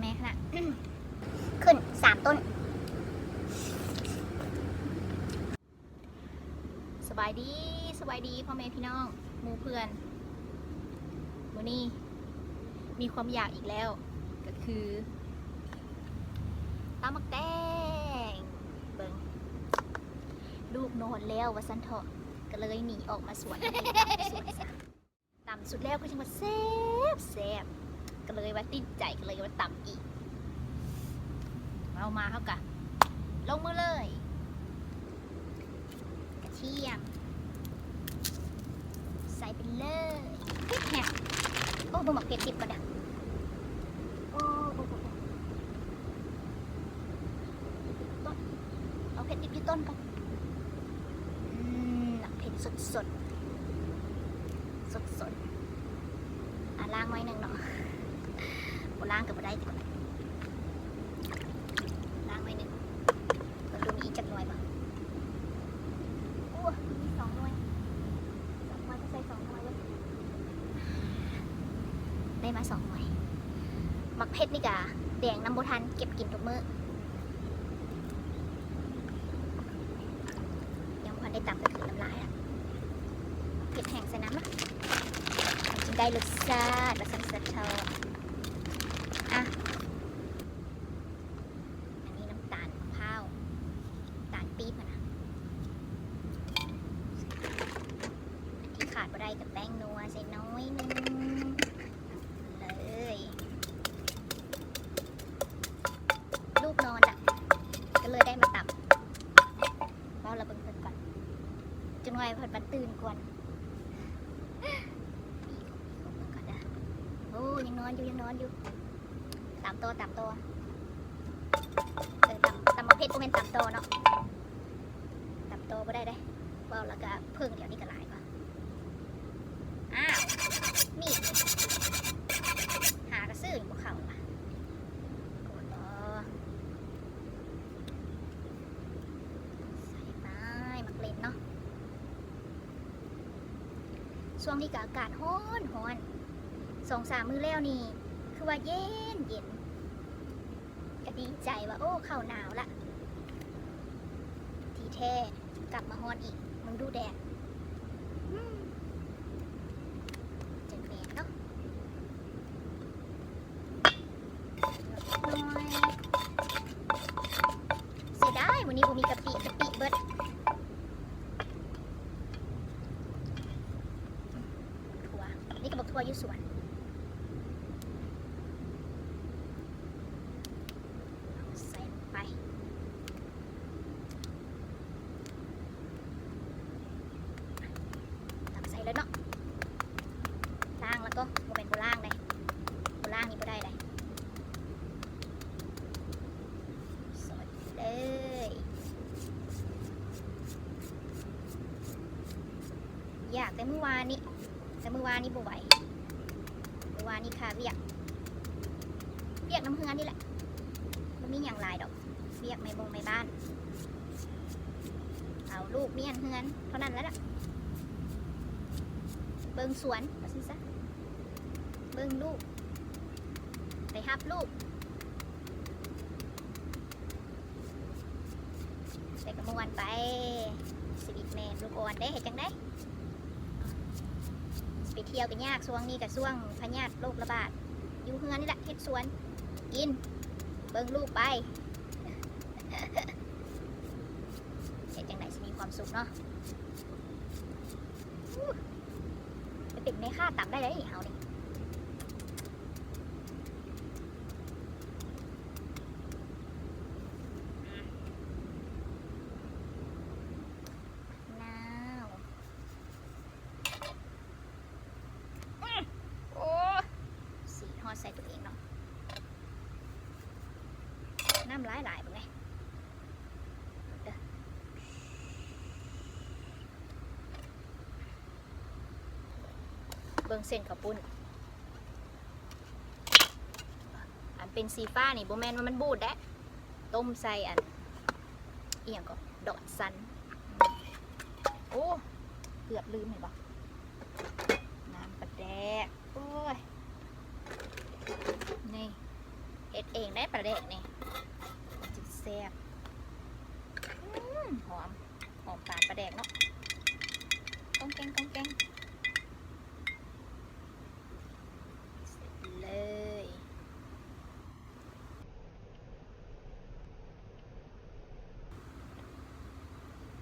แม่ขนาดขึ้นสามต้น สบายดีสบายดีพ่อแม่พี่น้องหมูเพื่อนมือนี้มีความอยากอีกแล้ว ก็คือตำมักแตงเบิงลูกนอนแล้ววาสันเถาะก็เลยหนีออกมาสวนตำสวนซะตำสุดแล้วก็จังว่าแซบแซ่บ ก็เลยว่าติดใจก็เลยว่าต่ำอีกเอามาเท่ากันลงมือเลย กระเทียม ใส่ไปเลยพริกแห้งโอ้บะหมักเผ็ดดิบก่อนนะโอ้โอ้โอ้โอ้ต้นเอาเผ็ดดิบที่ต้นก่อนอืมหนักเผ็ดสดสดสดสดอะล้างไว้หนึ่งเนาะ โบล้างกับบ่ได้ติก่อนล้างไว้หนึ่งเราดูมีอีกจักหน่อยป่ะโอ้มีสองหน่วยสองหน่วยก็ใส่สองหน่วยเว้ยได้มาสองหน่วยหมักเพชรนี่กะแดงน้ำโบทันเก็บกินทุกมื้อยังพันได้ตำก็คือน้ำลายอะเก็บแห้งใส่น้ำนะมันจึงได้รสชาติและสันสะเทาอะ อันนี้น้ำตาลมะพร้าวน้ำตาลปี๊บอะนะ ที่ขาดบ่ได้กับแป้งนัวใส่น้อยหนึงเลยลูกนอนอะ ก็เลยได้มาตับเราเราเบิ่งเพิ่นก่อนจนไว้เพิ่นบันตื่นก่อนเบิ่งก่อนนะโอ้ยังนอนอยู่ยังนอนอยู่ตามตัวตามตัวเออตามตามประเภทพวกเป็นตามตัวเนาะตามตัวบ่ได้ได้เว่าแล้วก็เพิ่งเดี๋ยวนี้ก็หลายกว่า อ้าวมีดหากระซื้ออยู่บนเขาล่ะกดต่อใส่ไปมักเล่นเนาะ ช่วงนี้ก็อากาศร้อนร้อนสองสามมือแล้วนี่ คือว่าเย็นเย็นก็ดีใจว่าโอ้เข้าหนาวละทีแท้กลับมาฮ้อนอีกมึงดูแดดอืม จังแหนเนาะน้อยเสียดายวันนี้ผมมีกะปิกะปิเบิดถั่วนี่ก็บอกถั่วอยู่สวนเอาใส่ลงไป ตักใส่เลยเนาะ ล่างแล้วก็โมเป็นโบล่างเลยโบล่างนี่ก็ได้เลยสดเลย อยากแต่เมื่อ วานนี้แต่เมื่อวานนี้บ่ไหวเมื่อวานนี้ค่ะเวียกเวียกน้ำเฮือนนี่แหละมันมีอย่างหลายดอกเวียกไม่บงไม่บ้าน เอาลูกเมียนเฮือนเท่านั้นแล้วล่ะ เบิงสวนว่าสิซะเบิงลูก ไปฮับลูกไปกับมวนไปสวิตแมนลูกอ่อนได้เห็นจังได้ ไปเที่ยวกันยากช่วงนี้กับช่วงพญาติโรคระบาด อยู่เฮือนนี่แหละเฮ็ดสวน กิน เบิ่งลูกไปเห็นจังไดสิมีความสุขเนาะไปเป็นแม่ค้าต่ำได้เลยนี่เฮานี่าวอื้อโอ้สีทอดใส่ตัวเองเนาะ น้ำหลายหลายๆเป็นไงเด้อเบิ่งเส้นข้าวปุ้น อันเป็นสีฟ้านี่โบแมนว่ามันบูดแดะต้มใส่อันเอียงก็ดอดซัน โอ้เกือบลืมเห็นปะน้ำปลาแดกโอ้ย นี่เห็ดเองได้ปลาแดกนี่ แซ่บหอม หอมปานปลาแดกเนาะก้องแกงก้องแกงเสร็จเลย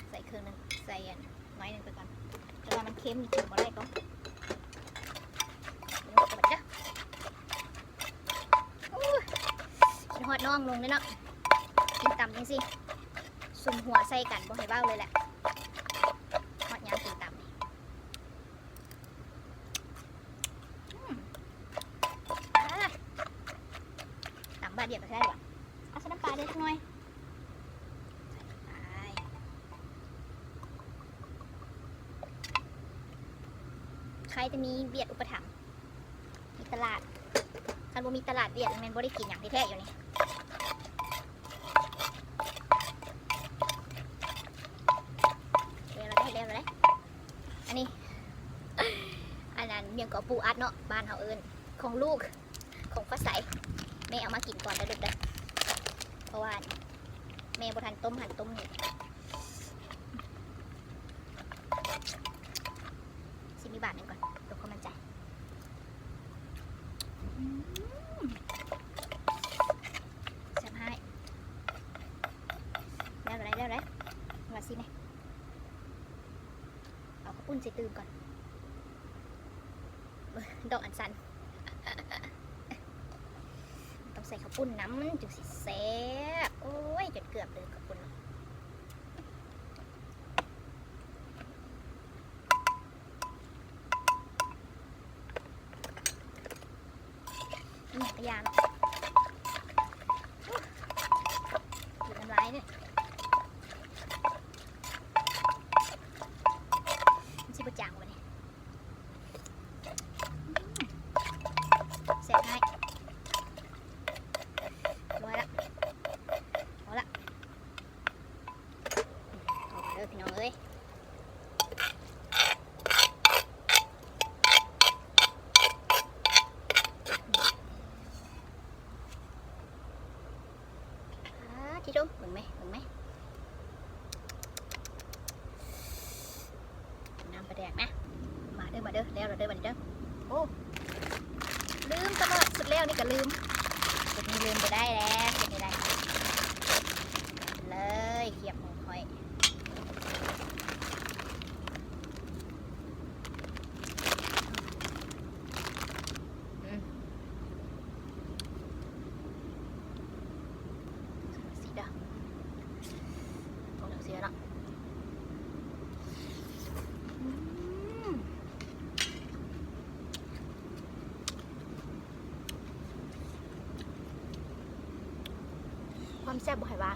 ใส่เครื่องนึงใส่อันน้อยนึงไปก่อนแต่ว่ามันเค็มจริงบ่ได้ก็ไปจ้ะอู้กินฮอดน้องลงเลยเนาะ นตำจังสิสุ่มหัวใส่กันบ่ให้เบ้าเลยแหละฮอดยามกินตำนี่อืมอะตำบาดเดียวก็ได้หรอเอาใส่น้ำปลาเด็กหน่อยใครจะมีเบียดอุปถัมภ์มีตลาดถ้าบ่มีตลาดเบียดมันบ่ได้กินอย่างที่แท้อยู่นี่เรียนเราได้เรียนเราได้อันนี้ อันนั้นเมียงกอปูอัดเนาะบ้านเฮาเอิ้น ของลูกของฟ้าใสแม่เอามากินก่อนได้ลูกเด้อเพราะว่าแม่บทันต้มหันต้มนี่สิมีบาทหนึงก่อนตัวความมันใจอืมแซ่บให้แล้วไรแล้วไรมาสิเนี่ยเอาข้าวปุ้นใส่ตื่มก่อนดอกอันสัน ต้องใส่ข้าว ปุ่นน้ำมันจึงสิแซ่บโอ้ยจนเกือบเลยข้าวปุ้นเนาะนี่กยาเนาะอยู่น้ำลายเนี่ยมันสิบจางวะเนี่ยเสร็จให้ร้อยละเอาละเอาไปเลยพี่น้องเอ้ยอ่าที่ดูเห็นไหมเห็นไหมน้ำปลาแดกนะ มาเด้อ มาเด้อ แล้วเราเด้อมาเด้อ โอ้ ลืมตลอดสุดแล้วนี่ก็ลืมจุดนี้ลืมไปได้แล้วจุดนี้ได้ เลยเขียบหมูคอยอืมสีดำตัวเหลืองเสียละอืม ความแซ่บบ่อยว่า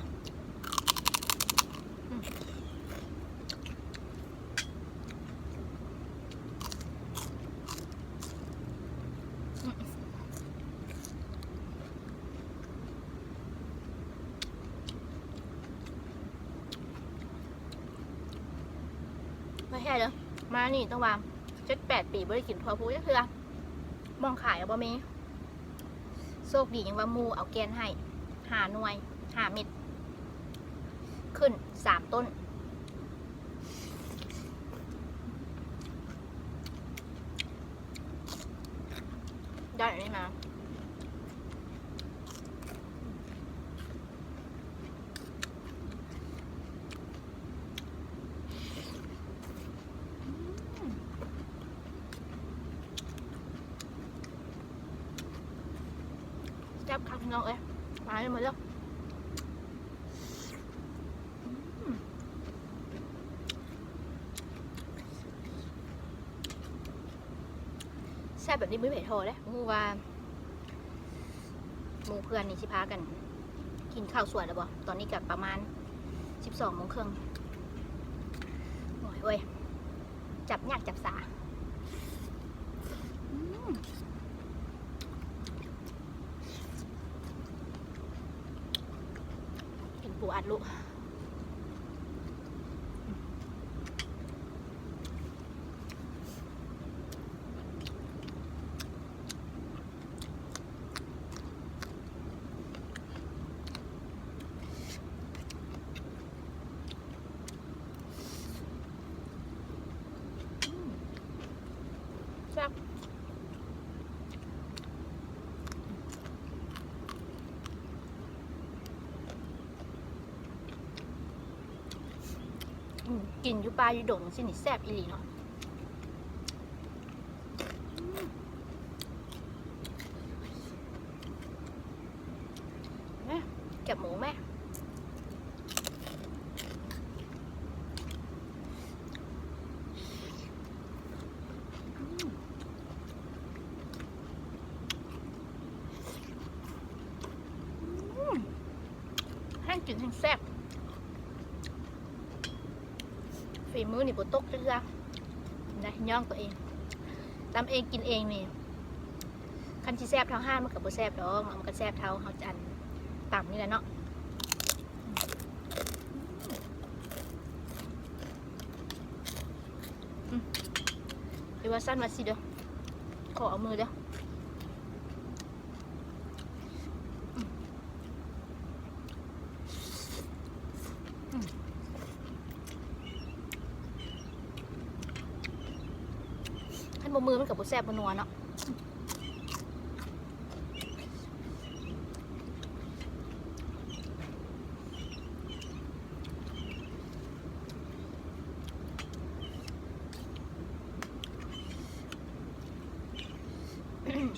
ไม่ใช่เด้อมานี่ต้องวางเจ็ดแปดปีบ่ได้กินทัวพูจักเทื่อมองขายเอาบ่มีโชคดียังว่ามูเอาแกนให้หาหน่วย หาเม็ดขึ้นสามต้น ได้อันนี้มาจับคักพี่น้องเอ้ยมาเลยมาเร็วอืมแซ่บแบบ นี้ไม่เผ็ดโทรเลยมูว่ามูเพื่อนนี่ชิพากัน กินข้าวสวยแล้วบ่ตอนนี้กับประมาณสิบสองโมงครึ่งโอ้ยเว้ยจับยากจับสาอืมกินปูอัดลูก อืม กินอยู่ปลาอยู่ดงสินี่แซ่บอีหลีเนาะอืมแม่เก็บหมูแม่อืมอืมแห้งกินแห้งแซ่บ ฝีมือนี่บตกเรือนะ ย่องตัวเองตำเองกินเองนี่คันที่แซบเท้าห้านมันกับบแซบดอกมันก็แซบเท้าเฮาจันต่ำนี่แหละเนาะเดี๋ยวว่าสั้นมาสิเด้อขอเอามือเด้อมอืม ขั้นบมือมันกับบุ แซบบนัวเนาะ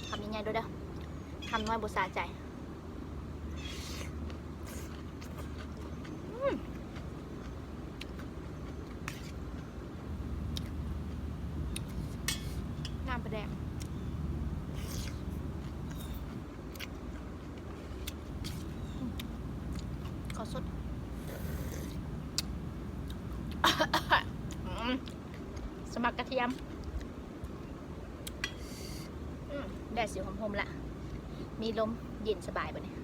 ทำยังไงด้วยเด้อทำน้อยบุษาใจอืมน้ำประแดงขอสดอืมสมักกระเทียมแดดสีหอมๆละ มีลมเย็นสบายปะเนี่ย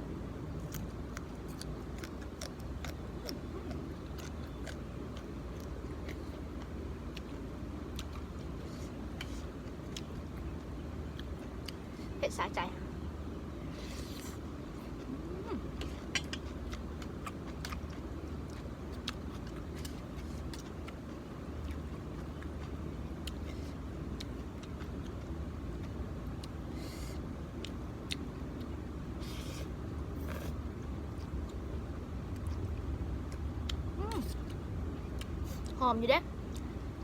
หอมอยู่เด้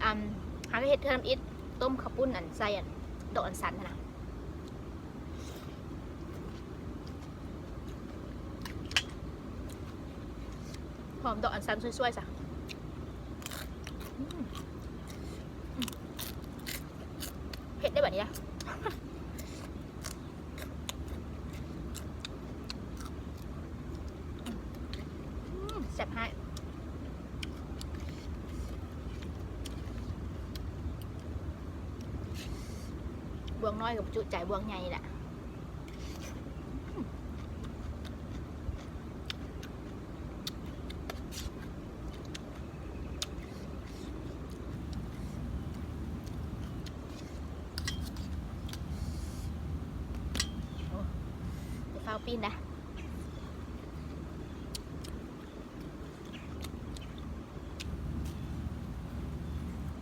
อ่าหากเห็ดเทอมอิดต้มข้าวปุ้นอันใส่อันดอกอันสันนะหอมดอกอันสันสวยๆจ้ะเผ็ดได้แบบนี้นะอืมแซ่บให้ บวงน้อยกับ จุใจบวงใหญ่แหละโอ้เดี๋ยวฟ้าวปีนนะ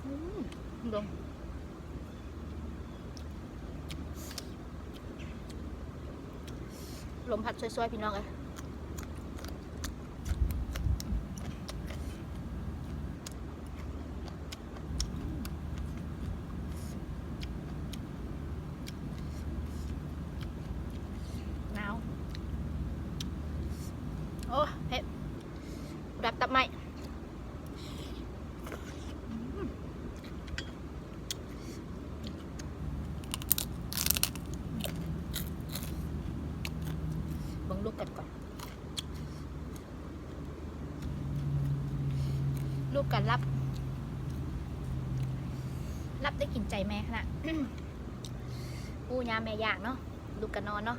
อืมดม ล มพัดช่วยๆพี่น้องเลยหนาว โอ้เผ็ดรับตับไหมอืมเบิ่งลูกกันก่อน ลูกกันรับ รับได้กินใจแม่ขนาด ปูยาแม่ยากเนาะลูกกันนอนเนาะ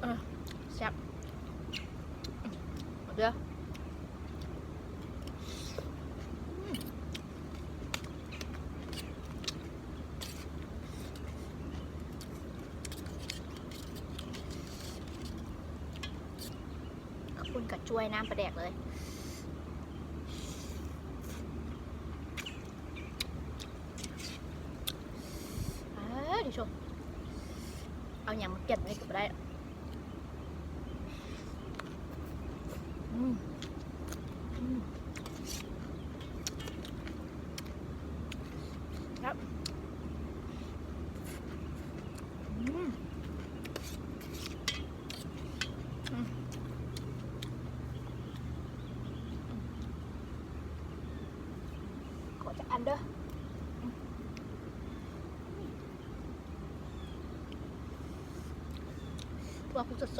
เออแซ่บหมดเด้อขอบคุณกับช่วยน้ำประแดกเลย เออเดี๋ยวชม เอาอย่างมาเก็บไว้ก็บ่ได้อืมอืมครับอืมอืมขอจะอันเด้อ ตัวคุกสดๆ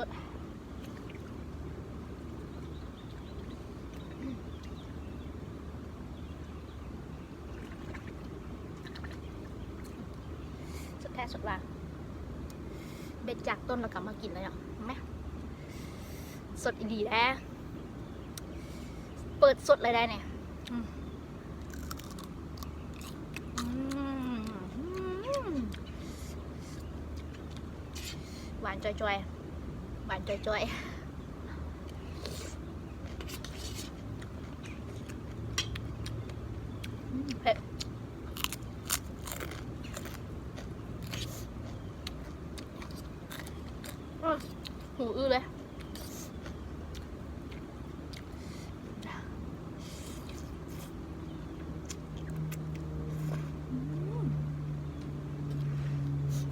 สดแท้สดว่าเด็ดจากต้นแล้วกลับมากินเลยเนาะไหมสดอีดีแล้วเปิดสดเลยได้เนี่ยหวานจอยๆ จ่อยๆอืมเผ็ดหูอื้อเลย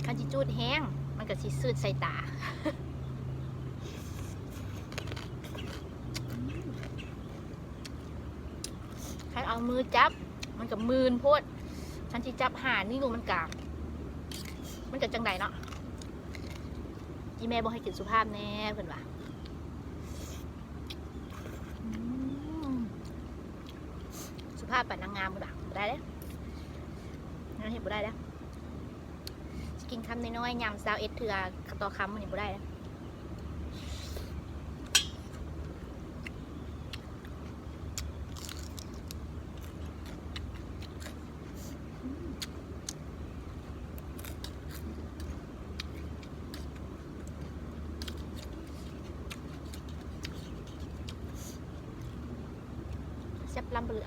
คันจิจูดแห้ง มันก็สิสืดใส่ตา ใครเอามือจับ มันกับมืนโพดฉันที่จับหานี่งูมันกามมันกับจังไดเนาะจีแม่บอกให้กินสุภาพแน่เพื่อนว่าสุภาพปัดนางงามบ่ล่ะบ่ได้แล้วนั่นเห็นบ่ได้แล้วสิกินคำน้อยๆยำซาวเอ็ดเถื่อต่อคำมันเห็นบ่ได้แล้ว เบลือ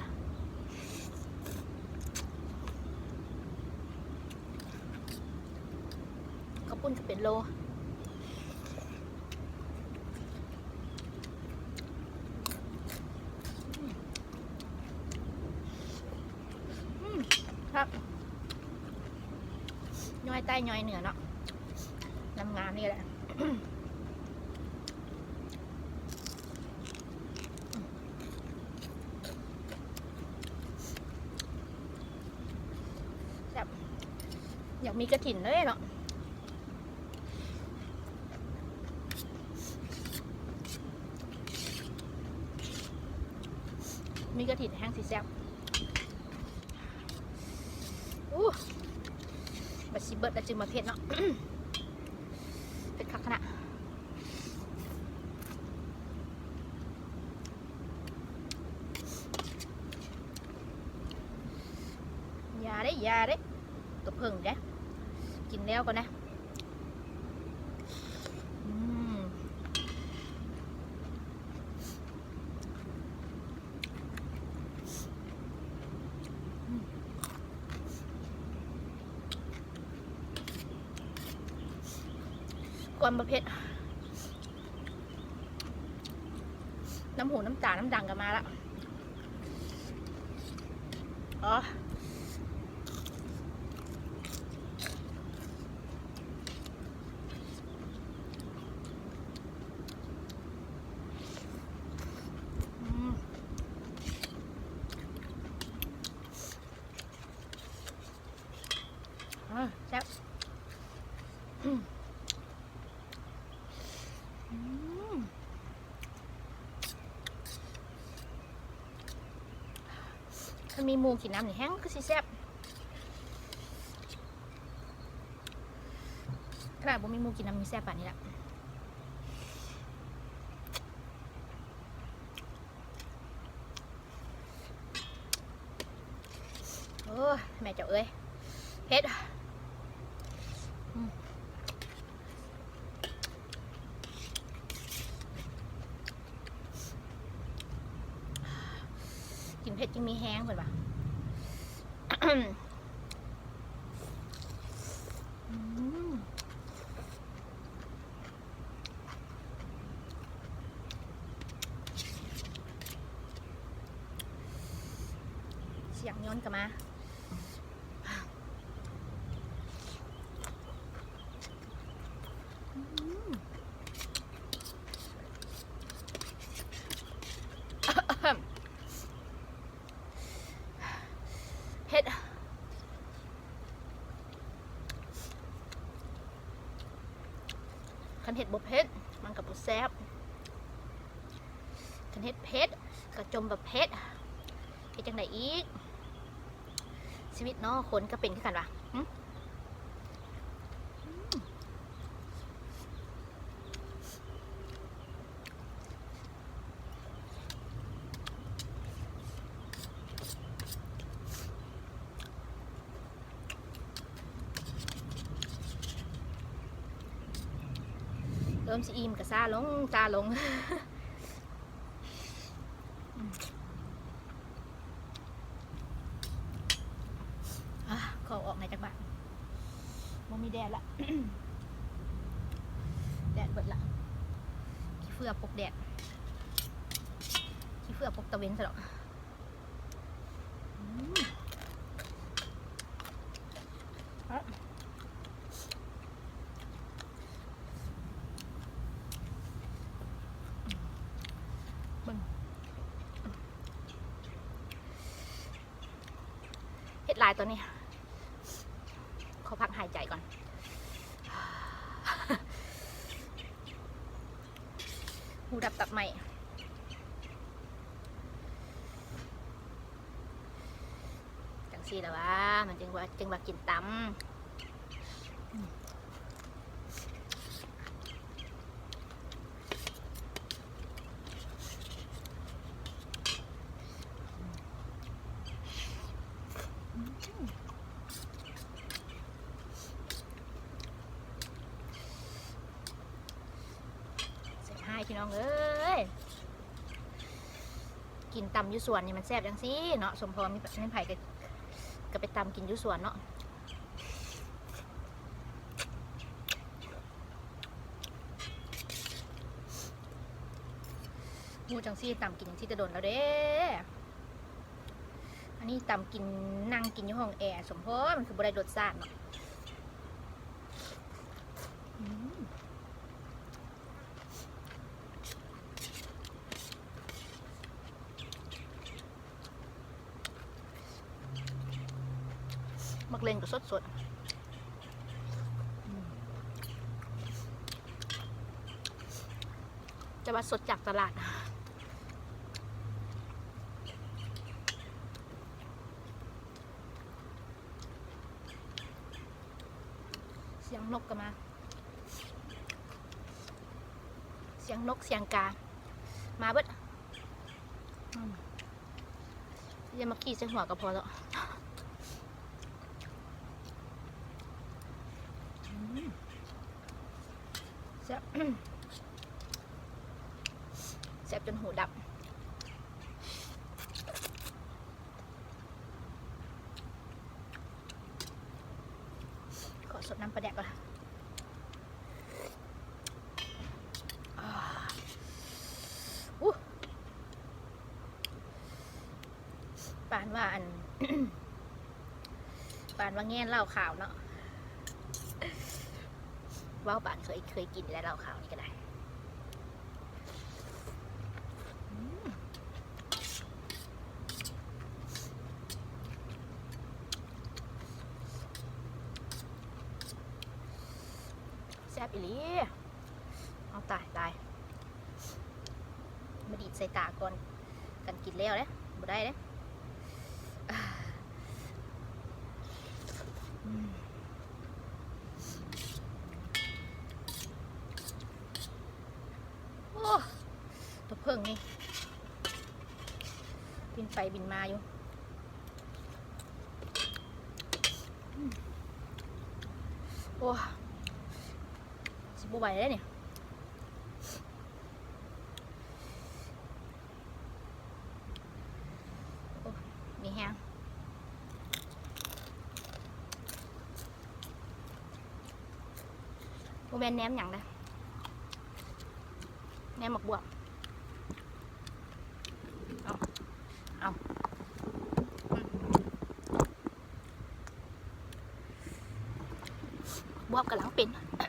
ข้าวปุ้นก็เป็นโลครับย่อยใต้ย่อยเหนือเนาะนำงามนี่แหละ อยาก มีกระถิ่นเลยเนาะมีกระถิ่นแห้งสีแซ่บอู้บัดซิเบิร์ดแล้วจึงมาเผ็ดเนาะเผ็ดคักขนาดอยาได้อยาได้ตัวเพิ่งเด้ กินแล้วก่อนนะความประเภทน้ำหูน้ำตา น้ำดังกันมาแล้วอ๋อ อืมอะแซ่บอืมอืม มันมีหมูกินน้ำนี่แห้งก็สิแซ่บขนาดบ่มีหมูกินน้ำมีแซ่บป่านนี้แหละ เสียงย้อนกลับมา เห็ดบเผ็ดมันกับบแซบคันเห็ดเผ็ดกระจมแบบเผ็ดเฮ็ดจังไดอีก ชีวิตเนาะคนก็เป็นขึ้นกันวะ ริ่มสิอิ่มกับซาลงซาลง อะขอออกในจักบาทมันมีแดดละ แดดเบิดละขี้เฟือปกแดดขี้เฟือปกตะเวนซะหรอกอืมอะเบิ่งเฮ็ดลาย ตัวนี้ ขอพักหายใจก่อน หูดับตับใหม่จังซี่แล้ววะมันจึงว่าจึงว่ากินตำอืมเสียให้พี่น้องเอ้ย กินตำยุสวนนี่มันแซ่บจังซี่เนาะสมพรมีไม่ไผ่ก็ก็ไปตำกินยุสวนเนาะหูจังซี่ตำกินจังซี่จะโดนแล้วเด้อันนี้ตำกินนั่งกินอยู่ห้องแอร์สมพรมันคือบริรสชาติเนาะอืมมัก เลงก็สดสดจะว่าสดจากตลาดเสียงนกก็มา เสียงนกเสียงกา มาเบิดอย่ามาขี้ใส่หัวก็พอแล้วอืมแซ่บ แซ่บจนหูดับ ขอสดน้ำ ปลาแดกก่อนอ่าปานว่าอันปานว่าแง่นเหล้าขาวเนาะว่าวปานเคยเคยกินแล้วเหล้าขาวนี่ก็ได้อืมแซ่บอีหลีเอาตายตายมาดีดใส่ตาก่อน กันกินแล้วเด้บ่ได้เด้อ่าอืมโอ้ ตัวเพิ่งนี่บินไปบินมาอยู่โอ้สิบไหวแล้วเนี่ยโอ้มีแฮงโมเมนแนมหยังเลยแนมหมกบวบ เอา เอา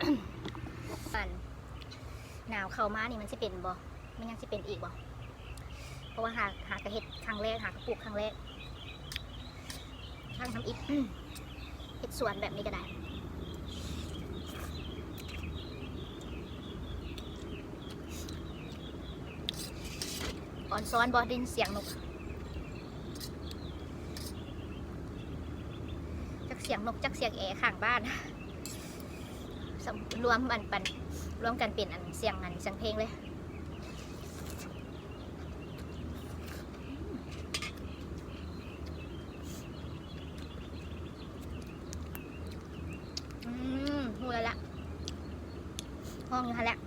อืม อันหนาวเข้ามานี่มัน สิเป็นบ่มันยังสิเป็นอีกบ่เพราะว่าหาหากระเฮ็ดครั้งแรกหากระปลูกครั้งแรกทางทำอิฐเฮ็ดสวนแบบนี้ก็ได้อ่อนซ้อนบอดินเสียงนกจักเสียงนกจักเสียงแอข้างบ้านรวมอันปันรวมกันเป็นอันเสียงอันเสียงเพลงเลย อืมหูแล้วละห้องอยู่ฮะแหละ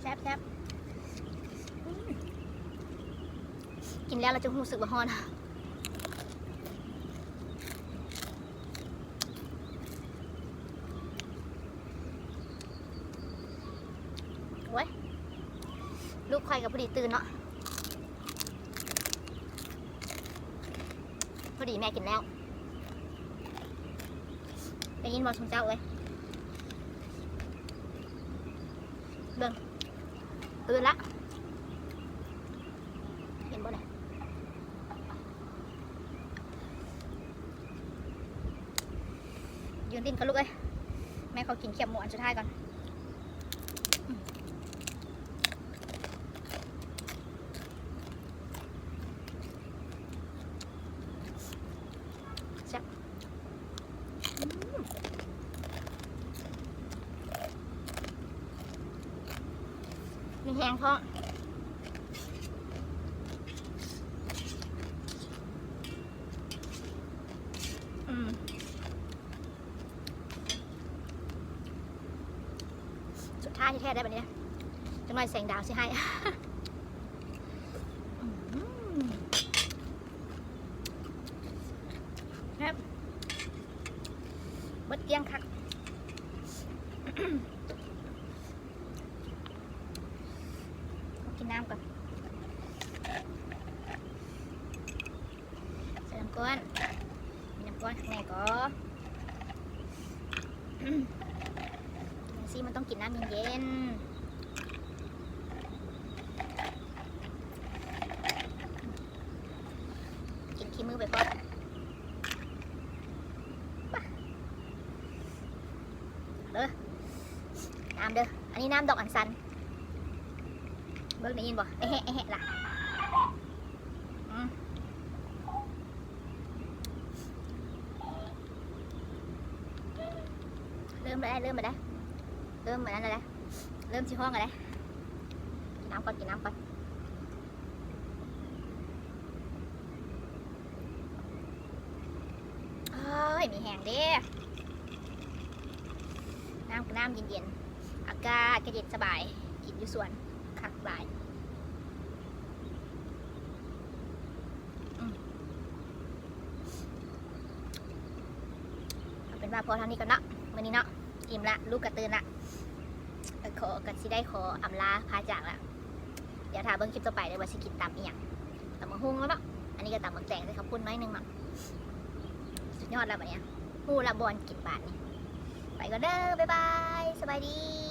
แซ่บแซ่บอืมกินแล้วเรู้สึกว่าฮ้อนโอ้ยลูกควายกับพอดีตื่นเนาะพอดีแม่กินแล้วได้ยินบอกชมเจ้าเลยเบิ่งตื่นละ เห็นบ่เนี่ยยืน ดินเขาลูกเอ้ยแม่เขากินเขียบหมูอันสุดท้ายก่อนแซ่บอืมมีแหงเพราะ อืมสุดท้ายที่แท้ได้แบบนี้จังหน่อยแสงดาวสิให้ อืมครับบดเกลี้ยงคัก ขอกินน้ำก่อนใส่น้ำก้อน มีน้ำก้อนข้างในก็ ซี่มันต้องกินน้ำเย็นๆกินขี้มือไปพอป่ะเด้อน้ำเด้อ อั นี้น้ำดอกอัญชันเบิ่งได้ยินบ่ไอ้แหะไอ้แหะล่ะเริ่มมาได้เริ่มมาได้เริ่มมาได้แล้วเริ่มที่ห้องอะไรกินน้ำก่อนกินน้ำก่อนเอ้ยมีแห้งเด้น้ำกับน้ำเย็นๆ อากาศก็เย็นสบาย กินอยู่สวนคักหลายเอาเป็นว่าพอเท่านี้ก่อนเนาะวันนี้เนาะอิ่มละ ลูกกระตือนละขอกันสิได้ขออำลาพาจากละเดี๋ยวถาเบิ้งคลิปต่อไปเลยว่าสิกินตำอีหยังตำมะฮุ่งแล้วเนาะอันนี้ก็ตำมะแตงใส่ข้าวปุ้นน้อยหนึงมั้งสุดยอดแล้วบัดเนี้ยฮู้ละบอลกินบาทนี่ไปก่อนเด้อบ๊ายบาย สบายดี